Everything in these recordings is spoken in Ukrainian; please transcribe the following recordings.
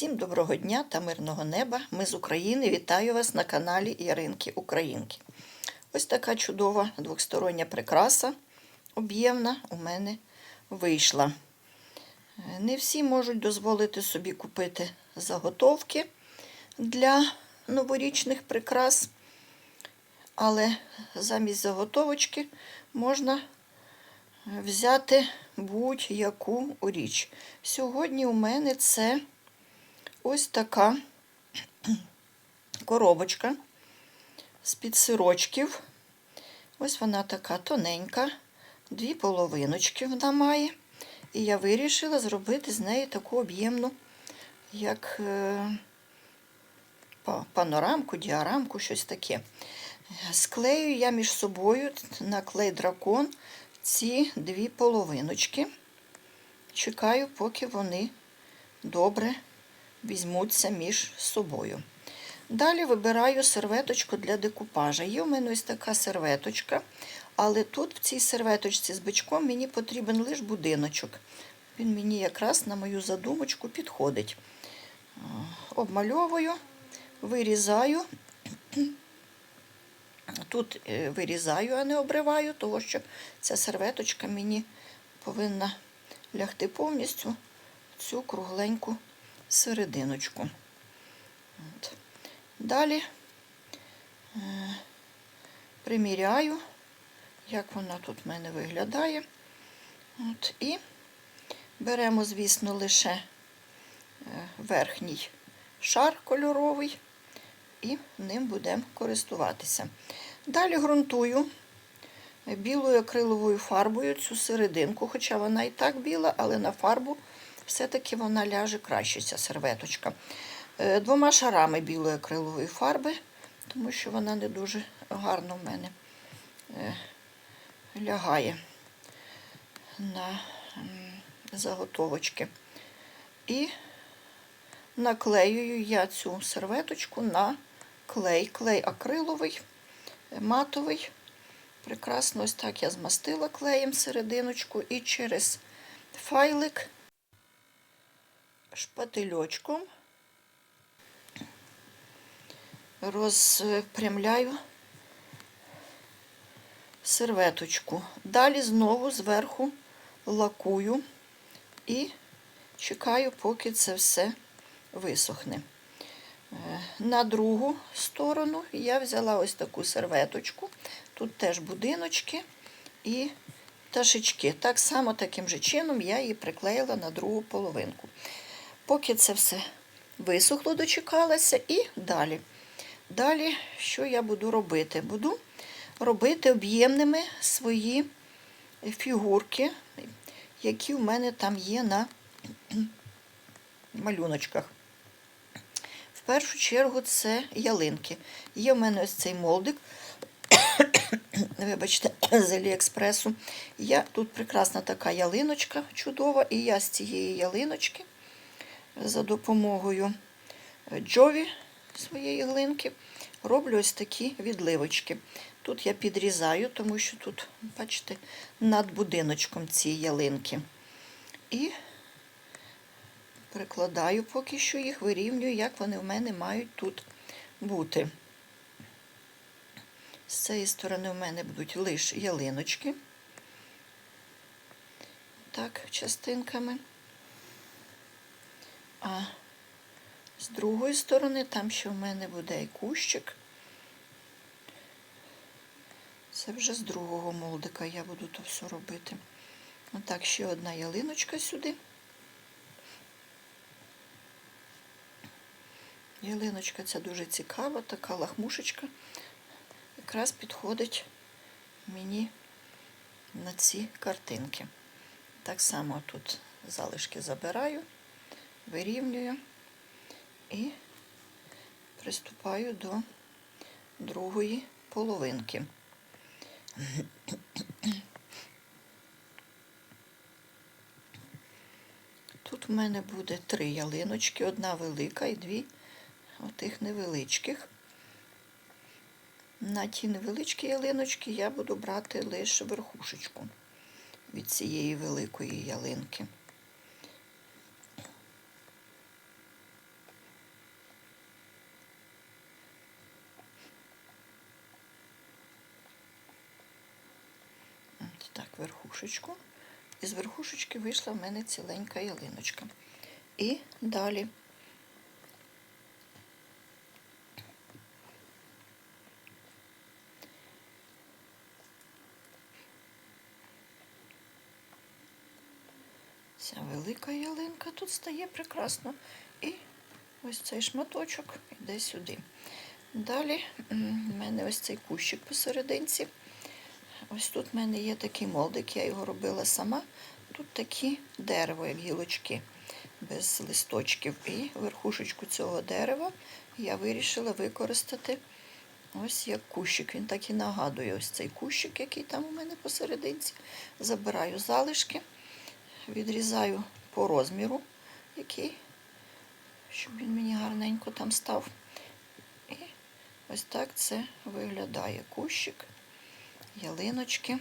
Всім доброго дня та мирного неба. Ми з України. Вітаю вас на каналі Яринки Українки. Ось така чудова двостороння прикраса об'ємна у мене вийшла. Не всі можуть дозволити собі купити заготовки для новорічних прикрас, але замість заготовочки можна взяти будь-яку річ. Сьогодні у мене це ось така коробочка з-під сирочків. Ось вона така тоненька, дві половиночки вона має. І я вирішила зробити з неї таку об'ємну, як е, панорамку, діарамку, щось таке. Склею я між собою на клей дракон ці дві половиночки. Чекаю, поки вони добре візьмуться між собою. Далі вибираю серветочку для декупажа. Є у мене ось така серветочка, але тут в цій серветочці з бичком мені потрібен лише будиночок. Він мені якраз на мою задумочку підходить. Обмальовую, вирізаю. Тут е, вирізаю, а не обриваю, тому що ця серветочка мені повинна лягти повністю в цю кругленьку серединочку. От. Далі е, приміряю, як вона тут в мене виглядає. От. І беремо, звісно, лише е, верхній шар кольоровий і ним будемо користуватися. Далі ґрунтую білою акриловою фарбою цю серединку, хоча вона і так біла, але на фарбу все-таки вона ляже краще, ця серветочка. Е, Двома шарами білої акрилової фарби, тому що вона не дуже гарно в мене е, лягає на заготовочки. І наклеюю я цю серветочку на клей. Клей акриловий, матовий. Прекрасно, ось так я змастила клеєм серединочку і через файлик шпательочком розпрямляю серветочку. Далі знову зверху лакую і чекаю, поки це все висохне. Е, На другу сторону я взяла ось таку серветочку. Тут теж будиночки і пташечки. Так само таким же чином я її приклеїла на другу половинку. Поки це все висохло, дочекалася, і далі. Далі, що я буду робити? Буду робити об'ємними свої фігурки, які в мене там є на малюночках. В першу чергу це ялинки. Є в мене ось цей молдик, вибачте, з Аліекспресу. Я, тут прекрасна така ялиночка чудова, і я з цієї ялиночки за допомогою джові своєї глинки роблю ось такі відливочки. Тут я підрізаю, тому що тут, бачите, над будиночком ці ялинки. І прикладаю поки що їх, вирівнюю, як вони в мене мають тут бути. З цієї сторони в мене будуть лише ялиночки. Так, частинками. А з другої сторони, там ще в мене буде і кущик. Це вже з другого молдика я буду то все робити. Отак, ще одна ялиночка сюди. Ялиночка ця дуже цікава, така лахмушечка. Якраз підходить мені на ці картинки. Так само тут залишки забираю, вирівнюю і приступаю до другої половинки. Тут в мене буде три ялиночки, одна велика і дві отих невеличких. На ті невеличкі ялиночки я буду брати лише верхушечку від цієї великої ялинки. так верхушечку. І з верхушечки вийшла в мене ціленька ялиночка. І далі. Ця велика ялинка тут стає прекрасно. І ось цей шматочок йде сюди. Далі в мене ось цей кущик посерединці. Ось тут в мене є такий молдик, я його робила сама. Тут такі дерево, як гілочки, без листочків. І верхушечку цього дерева я вирішила використати ось як кущик. Він так і нагадує ось цей кущик, який там у мене посерединці. Забираю залишки, відрізаю по розміру, який, щоб він мені гарненько там став. І ось так це виглядає кущик ялиночки.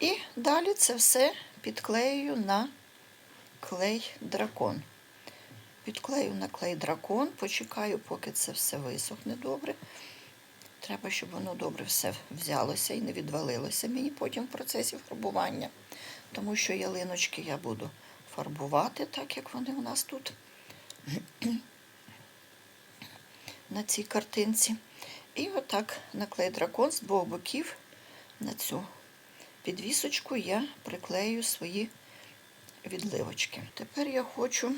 І далі це все підклею на клей дракон. Підклею на клей дракон, почекаю, поки це все висохне добре. Треба, щоб воно добре все взялося і не відвалилося мені потім в процесі фарбування. Тому що ялиночки я буду фарбувати, так як вони у нас тут на цій картинці. І отак на клей дракон з двох боків на цю підвісочку я приклею свої відливочки. Тепер я хочу е,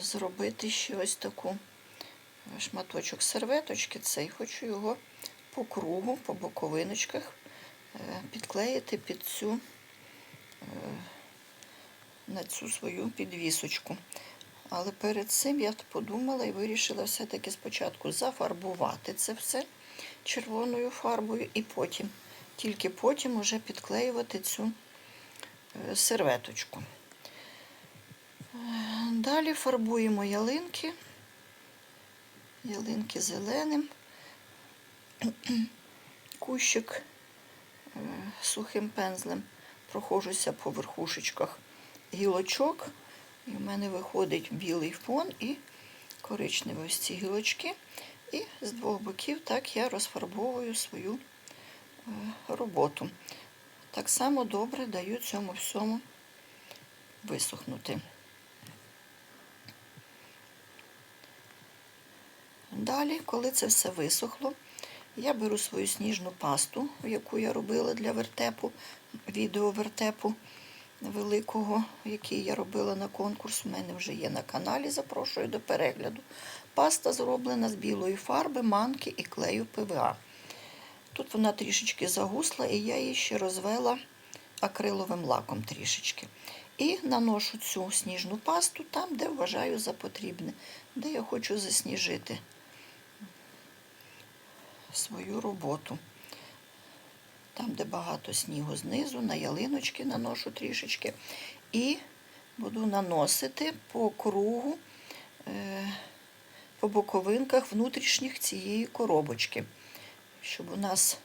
зробити ще ось таку е, шматочок серветочки. Цей хочу його по кругу, по боковиночках е, підклеїти під цю на цю свою підвісочку. Але перед цим я подумала і вирішила все-таки спочатку зафарбувати це все червоною фарбою, і потім, тільки потім уже підклеювати цю е, серветочку. Е, Далі фарбуємо ялинки, ялинки зеленим, кущик е, сухим пензлем прохожуся по верхушечках гілочок. І в мене виходить білий фон і коричневі ось ці гілочки. І з двох боків так я розфарбовую свою е, роботу. Так само добре даю цьому всьому висохнути. Далі, коли це все висохло, я беру свою сніжну пасту, яку я робила для вертепу, відео вертепу великого, який я робила на конкурс. У мене вже є на каналі, запрошую до перегляду. Паста зроблена з білої фарби, манки і клею ПВА. Тут вона трішечки загусла, і я її ще розвела акриловим лаком трішечки. І наношу цю сніжну пасту там, де вважаю за потрібне, де я хочу засніжити свою роботу. Там, де багато снігу знизу, на ялиночки наношу трішечки. І буду наносити по кругу, е, по боковинках внутрішніх цієї коробочки, щоб у нас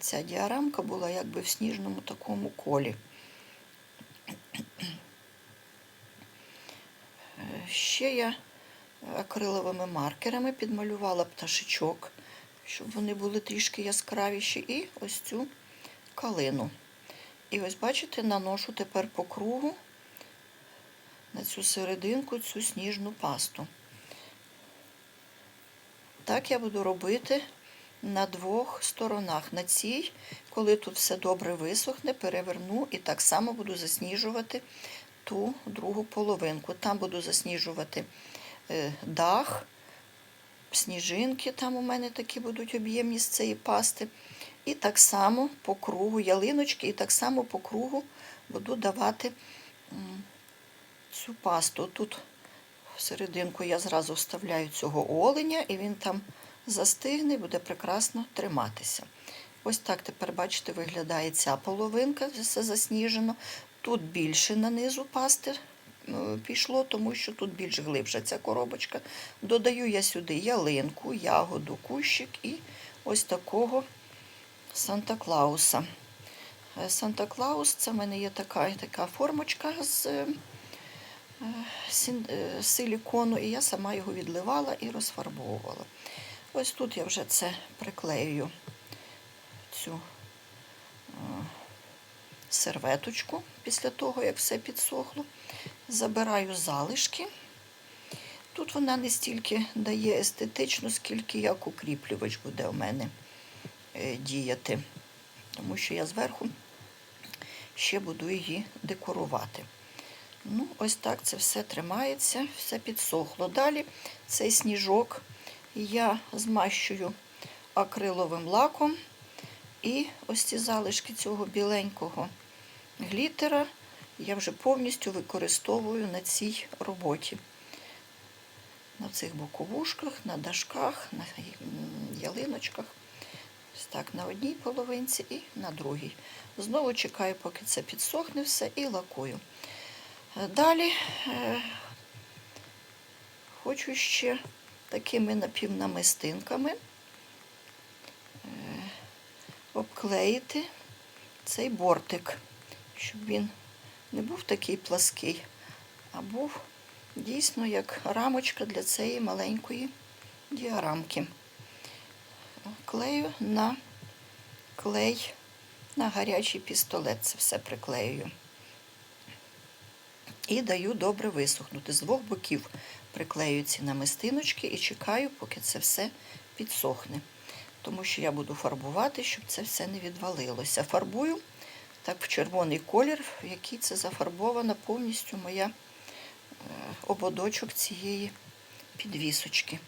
ця діарамка була якби в сніжному такому колі. Е, Ще я акриловими маркерами підмалювала пташечок, щоб вони були трішки яскравіші, і ось цю калину. І ось, бачите, наношу тепер по кругу на цю серединку цю сніжну пасту. Так я буду робити на двох сторонах. На цій, коли тут все добре висохне, переверну і так само буду засніжувати ту другу половинку. Там буду засніжувати е, дах, сніжинки, там у мене такі будуть об'ємні з цієї пасти. І так само по кругу ялиночки, і так само по кругу буду давати цю пасту. Тут всерединку я зразу вставляю цього оленя, і він там застигне буде прекрасно триматися. Ось так тепер, бачите, виглядає ця половинка, все засніжено. Тут більше нанизу пасти е, пішло, тому що тут більш глибша ця коробочка. Додаю я сюди ялинку, ягоду, кущик і ось такого Санта-Клауса. Е, Санта-Клаус це в мене є така, така формочка з е, силікону, і я сама його відливала і розфарбовувала. Ось тут я вже це приклею цю е, серветочку після того, як все підсохло. Забираю залишки. Тут вона не стільки дає естетично, скільки як укріплювач буде у мене е, діяти. Тому що я зверху ще буду її декорувати. Ну, ось так це все тримається, все підсохло. Далі цей сніжок я змащую акриловим лаком. І ось ці залишки цього біленького глітера я вже повністю використовую на цій роботі. На цих боковушках, на дашках, на ялиночках. Ось так, на одній половинці і на другій. Знову чекаю, поки це підсохне все, і лакую. Далі е, хочу ще такими напівнамистинками е, обклеїти цей бортик, щоб він не був такий плаский, а був дійсно як рамочка для цієї маленької діарамки. Клею на клей на гарячий пістолет. Це все приклеюю. І даю добре висохнути. З двох боків приклею ці намистиночки і чекаю, поки це все підсохне. Тому що я буду фарбувати, щоб це все не відвалилося. Фарбую так в червоний колір, в який це зафарбована повністю моя е, ободочок цієї підвісочки.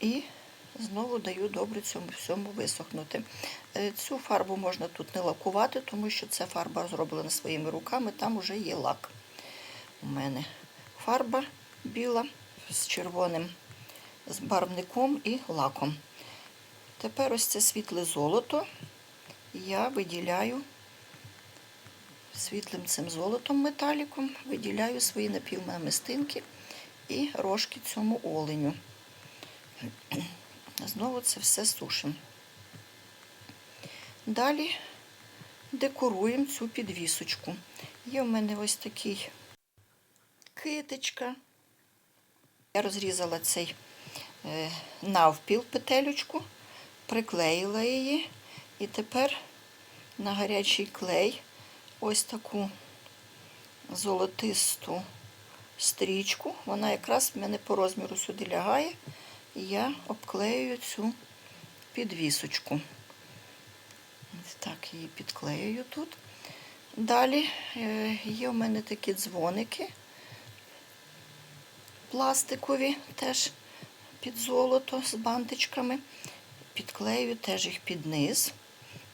І знову даю добре цьому всьому висохнути. Е, Цю фарбу можна тут не лакувати, тому що ця фарба зроблена своїми руками, там вже є лак. У мене фарба біла з червоним з барвником і лаком. Тепер ось це світле золото я виділяю світлим цим золотом металіком, виділяю свої напівнамистинки і рожки цьому оленю. Знову це все сушимо. Далі декоруємо цю підвісочку. Є в мене ось такий китичка. Я розрізала цей е, навпіл петелючку, приклеїла її. І тепер на гарячий клей ось таку золотисту стрічку. Вона якраз в мене по розміру сюди лягає. Я обклеюю цю підвісочку. Так її підклеюю тут. Далі е, є у мене такі дзвоники пластикові, теж під золото з бантичками. Підклею теж їх під низ.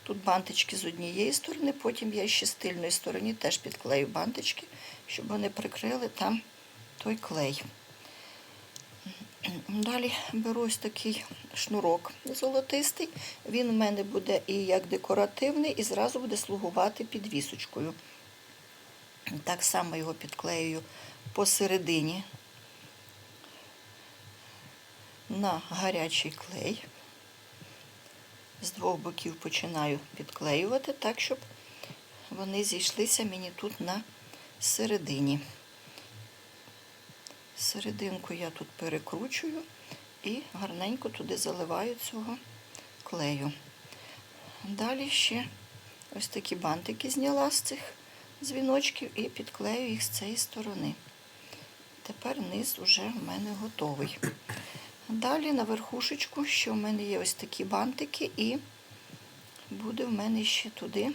Тут бантички з однієї сторони, потім я ще з тильної сторони теж підклею бантички, щоб вони прикрили там той клей. Далі беру ось такий шнурок золотистий. Він у мене буде і як декоративний, і зразу буде слугувати підвісочкою. Так само його підклеюю посередині на гарячий клей. З двох боків починаю підклеювати так, щоб вони зійшлися мені тут на середині. Серединку я тут перекручую і гарненько туди заливаю цього клею. Далі ще ось такі бантики зняла з цих дзвіночків і підклею їх з цієї сторони. Тепер низ уже в мене готовий. Далі на верхушечку, що в мене є ось такі бантики, і буде в мене ще туди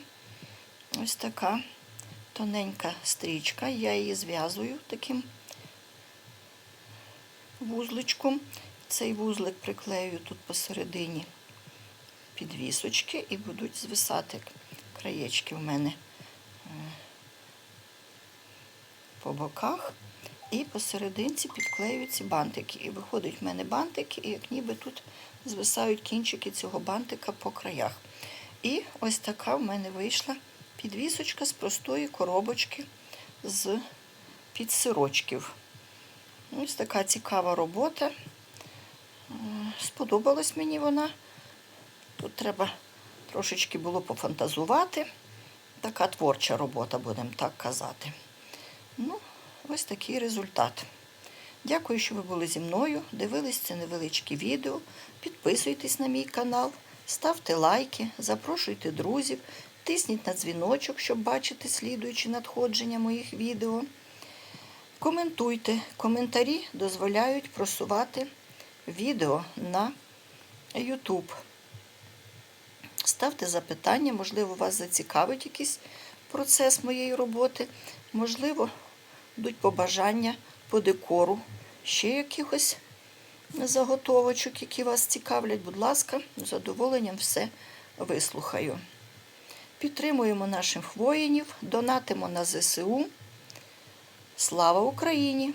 ось така тоненька стрічка. Я її зв'язую таким вузличком. Цей вузлик приклею тут посередині підвісочки і будуть звисати краєчки в мене е, по боках. І посерединці підклею ці бантики. І виходять в мене бантики, і як ніби тут звисають кінчики цього бантика по краях. І ось така в мене вийшла підвісочка з простої коробочки з підсирочків. Ось така цікава робота. Сподобалась мені вона. Тут треба трошечки було пофантазувати. Така творча робота, будемо так казати. Ну, Ось такий результат. Дякую, що ви були зі мною. Дивились це невеличке відео. Підписуйтесь на мій канал, ставте лайки, запрошуйте друзів, тисніть на дзвіночок, щоб бачити слідуючі надходження моїх відео. Коментуйте. Коментарі дозволяють просувати відео на YouTube. Ставте запитання, можливо, вас зацікавить якийсь процес моєї роботи, можливо, будуть побажання по декору, ще якихось заготовочок, які вас цікавлять. Будь ласка, з задоволенням все вислухаю. Підтримуємо наших воїнів, донатимо на ЗСУ. Слава Україні!